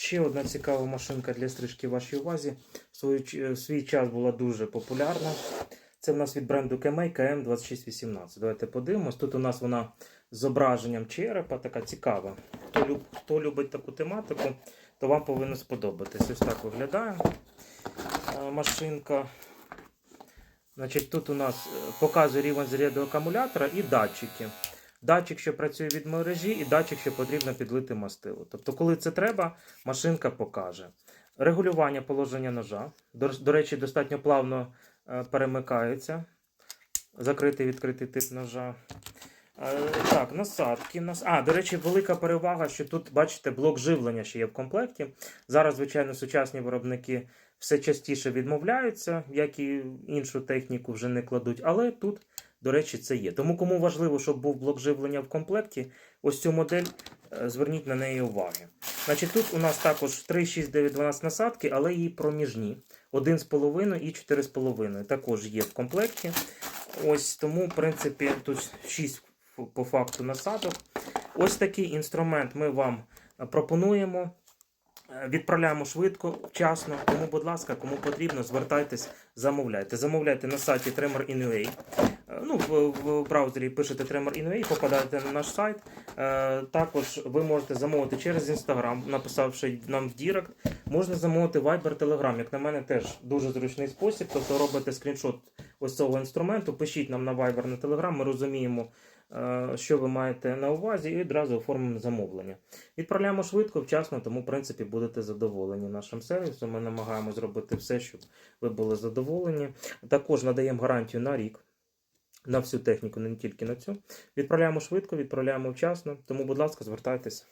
Ще одна цікава машинка для стрижки в вашій увазі. В свою свій час була дуже популярна. Це в нас від бренду Kemei KM2618. Давайте подивимось. Тут у нас вона з зображенням черепа, така цікава. Хто, люб, хто любить таку тематику, то вам повинно сподобатись. Ось так виглядає е, машинка. Значить, тут у нас е, показує рівень заряду акумулятора і датчики. Датчик, що працює від мережі, і датчик, що потрібно підлити мастило. Тобто, коли це треба, машинка покаже. Регулювання положення ножа. До, до речі, достатньо плавно е, перемикається. Закритий відкритий тип ножа. Е, Так, насадки. Нас... А, до речі, велика перевага, що тут, бачите, блок живлення ще є в комплекті. Зараз, звичайно, сучасні виробники все частіше відмовляються, як і іншу техніку вже не кладуть. Але тут, до речі, це є. Тому кому важливо, щоб був блок живлення в комплекті, ось цю модель е, зверніть на неї уваги. Значить, тут у нас також 3, 6, 9, 12 насадки, але її проміжні. 1,5 і 4,5 також є в комплекті. Ось тому, в принципі, тут 6 по факту насадок. Ось такий інструмент ми вам е, пропонуємо. Е, Відправляємо швидко, вчасно. Тому, будь ласка, кому потрібно, звертайтесь, замовляйте. Замовляйте на сайті Tremor.in.ua. Е, Ну, в, в браузері пишете Tremor.in.ua, попадаєте на наш сайт. Е, Також ви можете замовити через Instagram, написавши нам в Дірект. Можна замовити Viber, Telegram. Як на мене, теж дуже зручний спосіб. Тобто робите скріншот ось цього інструменту, пишіть нам на Viber, на Telegram, ми розуміємо, е, що ви маєте на увазі, і одразу оформимо замовлення. Відправляємо швидко, вчасно, тому в принципі будете задоволені нашим сервісом. Ми намагаємося зробити все, щоб ви були задоволені. Також надаємо гарантію на рік. На всю техніку, не тільки на цю. Відправляємо швидко, відправляємо вчасно. Тому, будь ласка, звертайтеся.